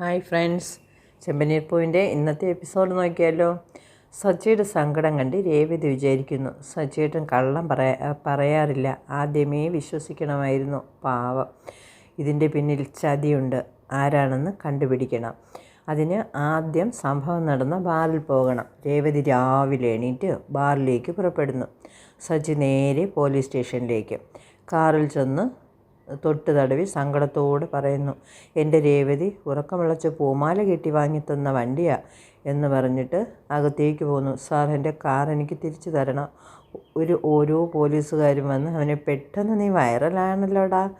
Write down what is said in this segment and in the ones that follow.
Hi friends. ചെമ്പനീർ പൂവിന്റെ ഇന്നത്തെ episode നോക്കിയാലോ? സച്ചിയുടെ സങ്കടം കണ്ട് രേവതി വിചാരിക്കുന്നു. സച്ചിയേട്ടൻ കള്ളം പറയാ പറയാറില്ല. ആദ്യമേ വിശ്വസിക്കണമായിരുന്നു. പാവം. ഇതിന്റെ പിന്നിൽ ചതിയുണ്ട്. ആരാണെന്ന് കണ്ടുപിടിക്കണം. അതിന് ആദ്യം സംഭവം നടന്ന ബാറിൽ പോകണം. രേവതി രാവിലെ എണീറ്റ് ബാറിലേക്ക് പുറപ്പെടുന്നു. സച്ചി നേരെ പോലീസ് സ്റ്റേഷനിലേക്ക്. കാറിൽ ചെന്ന് തൊട്ട് തടവി സങ്കടത്തോടെ പറയുന്നു എന്റെ രേവതി ഉറക്കമിളച്ച് പൂമാല കെട്ടി വാങ്ങി തന്ന വണ്ടിയാ എന്ന് പറഞ്ഞിട്ട് അകത്തേക്ക് പോകുന്നു സാർ എന്റെ കാർ എനിക്ക് തിരിച്ചു തരണം. ഒരു ഓരോ പോലീസുകാരും വന്ന് അവനെ പെട്ടെന്ന് നീ വൈറലാണല്ലോടാ.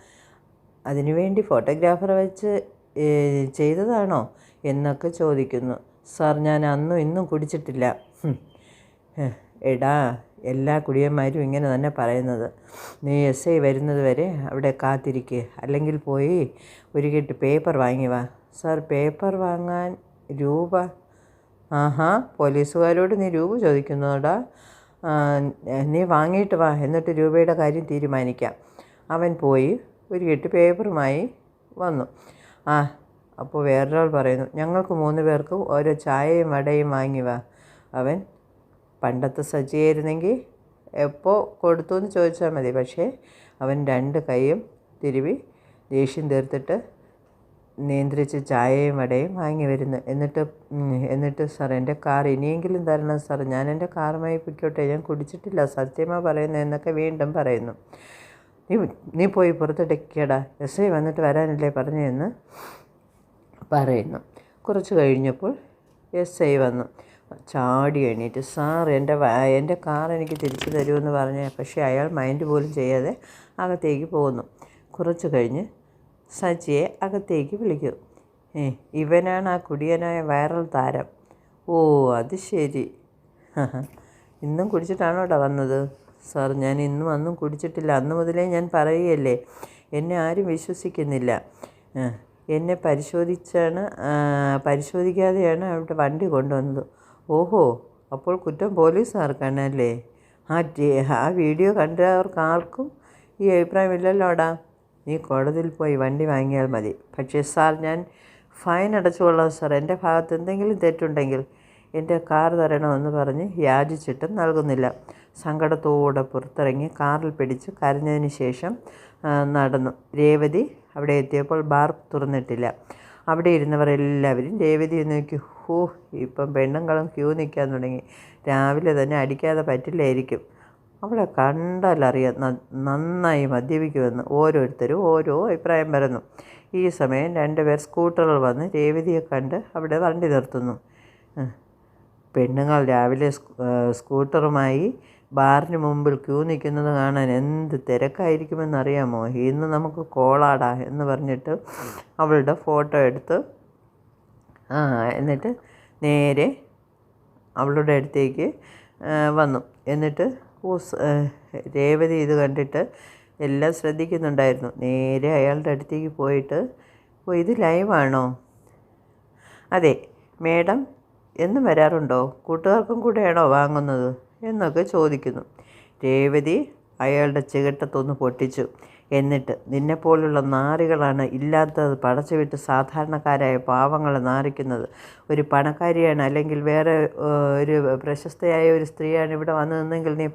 അതിനുവേണ്ടി ഫോട്ടോഗ്രാഫറെ വെച്ച് ചെയ്തതാണോ? എന്നൊക്കെ ചോദിക്കുന്നു. സാർ ഞാൻ അന്നും ഇന്നും കുടിച്ചിട്ടില്ല. എടാ എല്ലാ കുടിയന്മാരും ഇങ്ങനെ തന്നെ പറയുന്നത്. നീ എസ് ഐ വരുന്നത് വരെ അവിടെ കാത്തിരിക്കുക അല്ലെങ്കിൽ പോയി ഒരു കെട്ട് പേപ്പർ വാങ്ങി വാ. സാർ പേപ്പർ വാങ്ങാൻ രൂപ? ആഹാ പോലീസുകാരോട് നീ രൂപ ചോദിക്കുന്നോടാ. നീ വാങ്ങിയിട്ട് വാ. എന്നിട്ട് രൂപയുടെ കാര്യം തീരുമാനിക്കാം. അവൻ പോയി ഒരു കെട്ട് പേപ്പറുമായി വന്നു. ആ അപ്പോൾ വേറൊരാൾ പറയുന്നു ഞങ്ങൾക്ക് മൂന്ന് പേർക്കും ഓരോ ചായയും വടയും വാങ്ങി വാ. അവൻ പണ്ടത്തെ സജ്ജയായിരുന്നെങ്കിൽ എപ്പോൾ കൊടുത്തു എന്ന് ചോദിച്ചാൽ മതി. പക്ഷേ അവൻ രണ്ട് കൈയും തിരുവി ദേഷ്യം തീർത്തിട്ട് നിയന്ത്രിച്ച് ചായയും വടയും വാങ്ങി വരുന്നു. എന്നിട്ട് എന്നിട്ട് സാർ എന്റെ കാർ ഇനിയെങ്കിലും തരണം സാർ ഞാൻ എന്റെ കാറുമായി പൊയ്ക്കോട്ടെ. ഞാൻ കുടിച്ചിട്ടില്ല. സത്യമാണ് പറയുന്നത് എന്നൊക്കെ വീണ്ടും പറയുന്നു. നീ നീ പോയി പുറത്തിടയ്ക്കടാ എസ് ഐ വന്നിട്ട് വരാനല്ലേ പറഞ്ഞതെന്ന് പറയുന്നു. കുറച്ച് കഴിഞ്ഞപ്പോൾ എസ് ഐ വന്നു. ചാടി എണീറ്റ് സാർ എന്റെ എന്റെ കാർ എനിക്ക് തിരിച്ചു തരുമെന്ന് പറഞ്ഞ് പക്ഷേ അയാൾ മൈൻഡ് പോലും ചെയ്യാതെ അകത്തേക്ക് പോകുന്നു. കുറച്ച് കഴിഞ്ഞ് സച്ചിയെ അകത്തേക്ക് വിളിക്കും. ഏ ഇവനാണ് ആ കുടിയനായ വൈറൽ താരം. ഓ അത് ശരി. ഇന്നും കുടിച്ചിട്ടാണോ കേട്ടോ വന്നത്? സാർ ഞാൻ ഇന്നും അന്നും കുടിച്ചിട്ടില്ല. അന്ന് മുതലേ ഞാൻ പറയുകയല്ലേ എന്നെ ആരും വിശ്വസിക്കുന്നില്ല. എന്നെ പരിശോധിച്ചാണ് പരിശോധിക്കാതെയാണ് അവിടെ വണ്ടി കൊണ്ടുവന്നത്. ഓഹോ അപ്പോൾ കുറ്റം പോലീസുകാർക്കാണല്ലേ? ആ ആ വീഡിയോ കണ്ടവർക്ക് ആർക്കും ഈ അഭിപ്രായമില്ലല്ലോടാ. നീ കോടതിയിൽ പോയി വണ്ടി വാങ്ങിയാൽ മതി. പക്ഷേ സാർ ഞാൻ ഫൈൻ അടച്ചുകൊള്ളാം സാർ. എന്റെ ഭാഗത്ത് എന്തെങ്കിലും തെറ്റുണ്ടെങ്കിൽ എന്റെ കാർ തരണമെന്ന് പറഞ്ഞ് യാചിച്ചിട്ടും നൽകുന്നില്ല. സങ്കടത്തോടെ പുറത്തിറങ്ങി കാറിൽ പിടിച്ച് കരഞ്ഞതിന് ശേഷം നടന്നു. രേവതി അവിടെ എത്തിയപ്പോൾ ബാർ തുറന്നിട്ടില്ല. അവിടെ ഇരുന്നവർ എല്ലാവരും രേവതി നോക്കി. ഹോ ഇപ്പം പെണ്ണുങ്ങളും ക്യൂ നിൽക്കാൻ തുടങ്ങി. രാവിലെ തന്നെ അടിക്കാതെ പറ്റില്ലായിരിക്കും. അവളെ കണ്ടാലറിയാം നന്നായി മദ്യപിക്കുമെന്ന് ഓരോരുത്തരും ഓരോ അഭിപ്രായം പറയുന്നു. ഈ സമയം രണ്ടുപേർ സ്കൂട്ടറുകൾ വന്ന് രേവതിയെ കണ്ട് അവിടെ വണ്ടി നിർത്തുന്നു. പെണ്ണുങ്ങൾ രാവിലെ സ്കൂട്ടറുമായി ബാറിന് മുമ്പിൽ ക്യൂ നിൽക്കുന്നത് കാണാൻ എന്ത് തിരക്കായിരിക്കുമെന്നറിയാമോ? ഇന്ന് നമുക്ക് കോളാടാ എന്ന് പറഞ്ഞിട്ട് അവളുടെ ഫോട്ടോ എടുത്ത് ആ എന്നിട്ട് നേരെ അവളുടെ അടുത്തേക്ക് വന്നു. എന്നിട്ട് രേവതി ഇത് കണ്ടിട്ട് എല്ലാം ശ്രദ്ധിക്കുന്നുണ്ടായിരുന്നു. നേരെ അയാളുടെ അടുത്തേക്ക് പോയിട്ട് ഓ ഇത് ലൈവാണോ അതെ മേഡം എന്നും വരാറുണ്ടോ? കൂട്ടുകാർക്കും കൂടെയാണോ വാങ്ങുന്നത്? എന്നൊക്കെ ചോദിക്കുന്നു. രേവതി അയാളുടെ ചികട്ടത്തൊന്ന് പൊട്ടിച്ചു. എന്നിട്ട് നിന്നെപ്പോലുള്ള നാറികളാണ് ഇല്ലാത്തത് പടച്ചുവിട്ട് സാധാരണക്കാരായ പാവങ്ങളെ നാറിക്കുന്നത്. ഒരു പണക്കാരിയാണ് അല്ലെങ്കിൽ വേറെ ഒരു പ്രശസ്തയായ ഒരു സ്ത്രീയാണ് ഇവിടെ വന്നു നിന്നെങ്കിൽ നീ